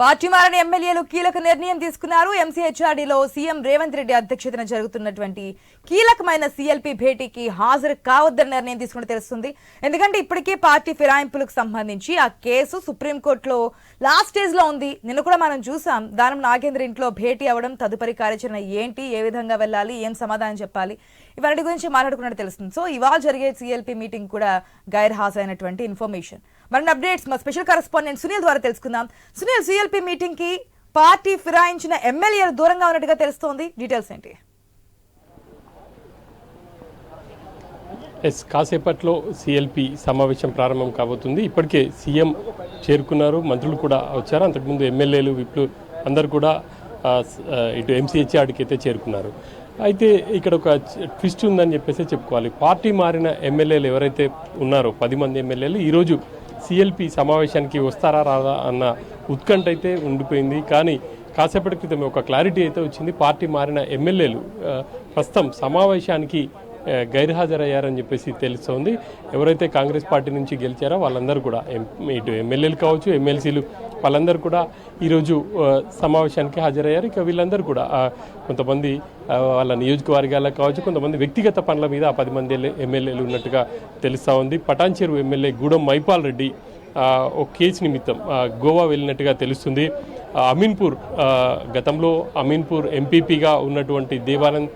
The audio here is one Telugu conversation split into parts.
పార్టీ మారని ఎమ్మెల్యేలు కీలక నిర్ణయం తీసుకున్నారు. ఎంసీహెచ్ఆర్డీలో సీఎం రేవంత్ రెడ్డి అధ్యక్షతన జరుగుతున్నటువంటి కీలకమైన సీఎల్పీ భేటీకి హాజరు కావద్దని నిర్ణయం తీసుకుని తెలుస్తుంది. ఎందుకంటే ఇప్పటికే పార్టీ ఫిరాయింపులకు సంబంధించి ఆ కేసు సుప్రీంకోర్టులో లాస్ట్ స్టేజ్లో ఉంది. నిన్న కూడా మనం చూసాం. దానం నాగేంద్ర ఇంట్లో భేటీ అవ్వడం తదుపరి కార్యాచరణ ఏంటి ఏ విధంగా వెళ్ళాలి ఏం సమాధానం చెప్పాలి ఇవన్నీ గురించి మాట్లాడుకున్నట్టు తెలుస్తుంది. సో ఇవాళ జరిగే సీఎల్పీ మీటింగ్ కూడా గైర్ హాజరైనటువంటి ఇన్ఫర్మేషన్. మరిన్ని అప్డేట్స్ మా స్పెషల్ కరెస్పాండెంట్ సునీల్ ద్వారా తెలుసుకుందాం. సునీల్ సిఎల్పి మీటింగ్కి పార్టీ ఫిరాయించిన ఎమ్మెల్యేలు దూరంగా ఉన్నట్టుగా తెలుస్తోంది. డీటెయిల్స్ ఏంటి? ఎస్ కాసేపట్లో సిఎల్పి సమావేశం ప్రారంభం కాబోతుంది. ఇప్పటికే సీఎం చేరుకున్నారు. మంత్రులు కూడా వచ్చారు. అంతకుముందు ఎమ్మెల్యేలు విప్లు అందరు కూడా ఇటు ఎంసీహెచ్ఆర్డికి అయితే చేరుకున్నారు. అయితే ఇక్కడ ఒక ట్విస్ట్ ఉందని చెప్పేసి చెప్పుకోవాలి. పార్టీ మారిన ఎమ్మెల్యేలు ఎవరైతే ఉన్నారో పది మంది ఎమ్మెల్యేలు ఈరోజు సిఎల్పి సమావేశానికి వస్తారా రాదా అన్న ఉత్కంఠ అయితే ఉండిపోయింది. కానీ కాసేపటి క్రితం ఒక క్లారిటీ అయితే వచ్చింది. పార్టీ మారిన ఎమ్మెల్యేలు ప్రస్తుతం సమావేశానికి గైర్హాజరయ్యారని చెప్పేసి తెలుస్తోంది. ఎవరైతే కాంగ్రెస్ పార్టీ నుంచి గెలిచారో వాళ్ళందరూ కూడా ఇటు ఎమ్మెల్యేలు కావచ్చు ఎమ్మెల్సీలు వాళ్ళందరూ కూడా ఈరోజు సమావేశానికి హాజరయ్యారు. ఇక వీళ్ళందరూ కూడా కొంతమంది వాళ్ళ నియోజకవర్గాలకు కావచ్చు కొంతమంది వ్యక్తిగత పనుల మీద ఆ పది మంది ఎమ్మెల్యేలు ఉన్నట్టుగా తెలుస్తూ ఉంది. పటాన్చేరు ఎమ్మెల్యే గూడెం మైపాల్ రెడ్డి ఒక కేసు నిమిత్తం గోవా వెళ్ళినట్టుగా తెలుస్తుంది. అమీన్పూర్ గతంలో అమీన్పూర్ ఎంపీపీగా ఉన్నటువంటి దేవానంద్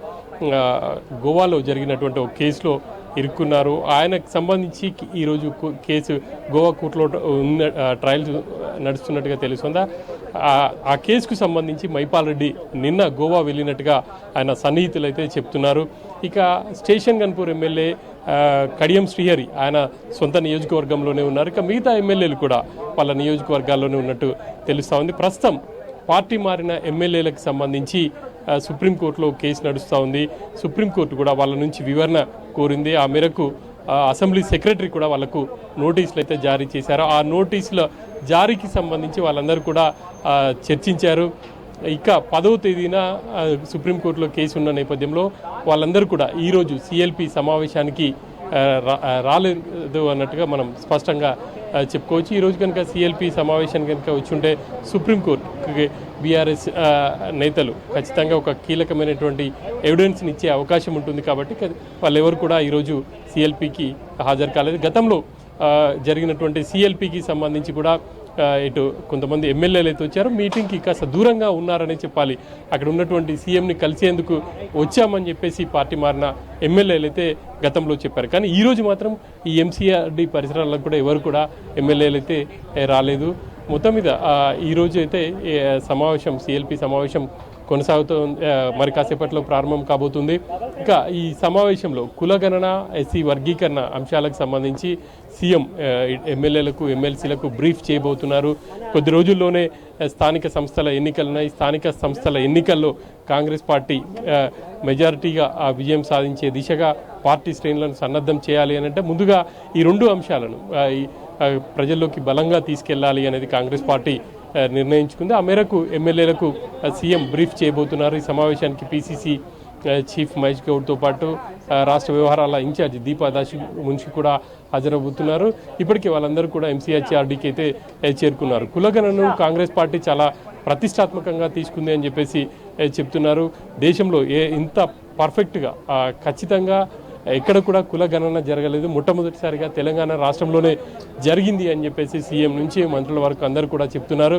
గోవాలో జరిగినటువంటి ఒక కేసులో ఇరుక్కున్నారు. ఆయనకు సంబంధించి ఈరోజు కేసు గోవా కోర్టులో ఉన్న ట్రయల్ ట్రయల్స్ నడుస్తున్నట్టుగా తెలుస్తుందా? ఆ- కేసుకు సంబంధించి మైపాల్ రెడ్డి నిన్న గోవా వెళ్ళినట్టుగా ఆయన సన్నిహితులు అయితే చెప్తున్నారు. ఇక స్టేషన్ గన్పూర్ ఎమ్మెల్యే కడియం శ్రీహరి ఆయన సొంత నియోజకవర్గంలోనే ఉన్నారు. ఇక మిగతా ఎమ్మెల్యేలు కూడా వాళ్ళ నియోజకవర్గాల్లోనే ఉన్నట్టు తెలుస్తూ ఉంది. ప్రస్తుతం పార్టీ మారిన ఎమ్మెల్యేలకు సంబంధించి సుప్రీంకోర్టులో కేసు నడుస్తూ ఉంది. సుప్రీంకోర్టు కూడా వాళ్ళ నుంచి వివరణ కోరింది. ఆ మేరకు అసెంబ్లీ సెక్రటరీ కూడా వాళ్ళకు నోటీసులు అయితే జారీ చేశారు. ఆ నోటీసుల జారీకి సంబంధించి వాళ్ళందరూ కూడా చర్చించారు. ఇక పదవ తేదీన సుప్రీంకోర్టులో కేసు ఉన్న నేపథ్యంలో వాళ్ళందరూ కూడా ఈరోజు సిఎల్పి సమావేశానికి రాలేదు అన్నట్టుగా మనం స్పష్టంగా చెప్పుకోవచ్చు ఈరోజు కనుక సిఎల్పి సమావేశం కనుక వచ్చుంటే సుప్రీంకోర్టుకి బీఆర్ఎస్ నేతలు ఖచ్చితంగా ఒక కీలకమైనటువంటి ఎవిడెన్స్ని ఇచ్చే అవకాశం ఉంటుంది కాబట్టి వాళ్ళెవరు కూడా ఈరోజు సిఎల్పికి హాజరు కాలేదు. గతంలో జరిగినటువంటి సిఎల్పికి సంబంధించి కూడా ఇటు కొంతమంది ఎమ్మెల్యేలు అయితే వచ్చారు మీటింగ్కి కాస్త దూరంగా ఉన్నారని చెప్పాలి. అక్కడ ఉన్నటువంటి సీఎంని కలిసేందుకు వచ్చామని చెప్పేసి పార్టీ మారిన ఎమ్మెల్యేలు అయితే గతంలో చెప్పారు. కానీ ఈరోజు మాత్రం ఈ ఎంసీఆర్డి పరిసరాలకు కూడా ఎవరు కూడా ఎమ్మెల్యేలు అయితే రాలేదు. మొత్తం మీద ఈరోజు ఈ అయితే సమావేశం సిఎల్పి సమావేశం కొనసాగుతూ మరి కాసేపట్లో ప్రారంభం కాబోతుంది. ఇక ఈ సమావేశంలో కులగణన ఎస్సీ వర్గీకరణ అంశాలకు సంబంధించి సీఎం ఎమ్మెల్యేలకు ఎమ్మెల్సీలకు బ్రీఫ్ చేయబోతున్నారు. కొద్ది రోజుల్లోనే స్థానిక సంస్థల ఎన్నికలున్నాయి. స్థానిక సంస్థల ఎన్నికల్లో కాంగ్రెస్ పార్టీ మెజారిటీగా ఆ విజయం సాధించే దిశగా పార్టీ శ్రేణులను సన్నద్ధం చేయాలి అని అంటే ముందుగా ఈ రెండు అంశాలను ఈ, ప్రజల్లోకి బలంగా తీసుకెళ్ళాలి అనేది కాంగ్రెస్ పార్టీ నిర్ణయించుకుంది. ఆ మేరకు ఎమ్మెల్యేలకు సీఎం బ్రీఫ్ చేయబోతున్నారు. ఈ సమావేశానికి పీసీసీ చీఫ్ మహేష్ గౌడ్తో పాటు రాష్ట్ర వ్యవహారాల ఇన్ఛార్జ్ దీపా దాసి మున్షి కూడా హాజరవుతున్నారు. ఇప్పటికే వాళ్ళందరూ కూడా ఎంసీహెచ్ఆర్డీకి అయితే చేరుకున్నారు. కులగణను కాంగ్రెస్ పార్టీ చాలా ప్రతిష్టాత్మకంగా తీసుకుంది అని చెప్పేసి చెప్తున్నారు. దేశంలో ఏ ఇంత పర్ఫెక్ట్గా ఖచ్చితంగా ఎక్కడ కూడా కుల గణన జరగలేదు. మొట్టమొదటిసారిగా తెలంగాణ రాష్ట్రంలోనే జరిగింది అని చెప్పేసి సీఎం నుంచి మంత్రుల వరకు అందరూ కూడా చెప్తున్నారు.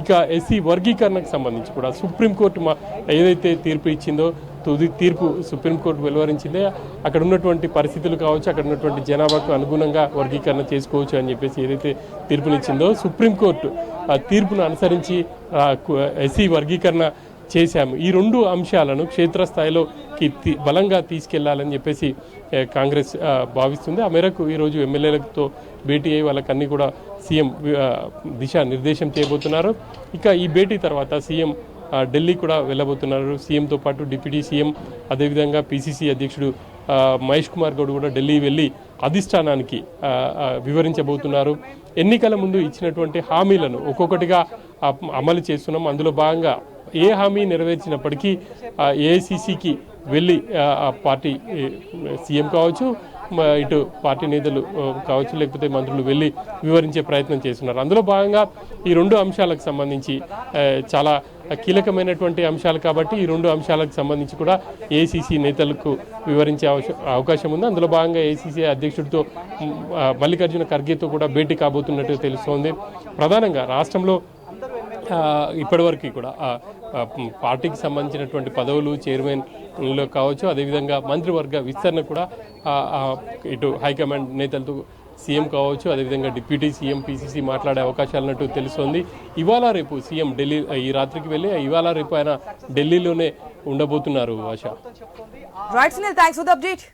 ఇక ఎస్సీ వర్గీకరణకు సంబంధించి కూడా సుప్రీంకోర్టు మా ఏదైతే తీర్పు ఇచ్చిందో తుది తీర్పు సుప్రీంకోర్టు వెలువరించిందే. అక్కడ ఉన్నటువంటి పరిస్థితులు కావచ్చు అక్కడ ఉన్నటువంటి జనాభాకు అనుగుణంగా వర్గీకరణ చేసుకోవచ్చు అని చెప్పేసి ఏదైతే తీర్పునిచ్చిందో సుప్రీంకోర్టు ఆ తీర్పును అనుసరించి ఎస్సీ వర్గీకరణ చేశాము. ఈ రెండు అంశాలను క్షేత్రస్థాయిలోకి బలంగా తీసుకెళ్ళాలని చెప్పేసి కాంగ్రెస్ భావిస్తుంది. ఆ మేరకు ఈరోజు ఎమ్మెల్యేలతో భేటీ అయ్యి వాళ్ళకన్నీ కూడా సీఎం దిశా దిశ నిర్దేశం చేయబోతున్నారు. ఇక ఈ భేటీ తర్వాత సీఎం ఢిల్లీ కూడా వెళ్ళబోతున్నారు. సీఎంతో పాటు డిప్యూటీ సీఎం అదేవిధంగా పిసిసి అధ్యక్షుడు మహేష్ కుమార్ గౌడ్ కూడా ఢిల్లీ వెళ్ళి అధిష్టానానికి వివరించబోతున్నారు. ఎన్నికల ముందు ఇచ్చినటువంటి హామీలను ఒక్కొక్కటిగా అమలు చేస్తున్నాం. అందులో భాగంగా ఏ హామీ నెరవేర్చినప్పటికీ ఏఐసిసికి వెళ్ళి ఆ, పార్టీ సీఎం కావచ్చు ఇటు పార్టీ నేతలు కావచ్చు లేకపోతే మంత్రులు వెళ్ళి వివరించే ప్రయత్నం చేస్తున్నారు. అందులో భాగంగా ఈ రెండు అంశాలకు సంబంధించి చాలా కీలకమైనటువంటి అంశాలు కాబట్టి ఈ రెండు అంశాలకు సంబంధించి కూడా ఏసీసీ నేతలకు వివరించే అవకాశం ఉంది. అందులో భాగంగా ఏసీసీ అధ్యక్షుడితో మల్లికార్జున ఖర్గేతో కూడా భేటీ కాబోతున్నట్టు తెలుస్తోంది. ప్రధానంగా రాష్ట్రంలో ఇప్పటివరకు కూడా పార్టీకి సంబంధించినటువంటి పదవులు చైర్మన్లో కావచ్చు అదేవిధంగా మంత్రివర్గ విస్తరణ కూడా ఇటు హైకమాండ్ నేతలతో సీఎం కావచ్చు అదేవిధంగా డిప్యూటీ సీఎం పీసీసీ మాట్లాడే అవకాశాలు ఉన్నట్టు తెలుస్తోంది. ఇవాళ రేపు సీఎం ఢిల్లీ ఈ రాత్రికి వెళ్ళి ఇవాళ రేపు ఆయన ఢిల్లీలోనే ఉండబోతున్నారు ఆశ. Right thanks for the update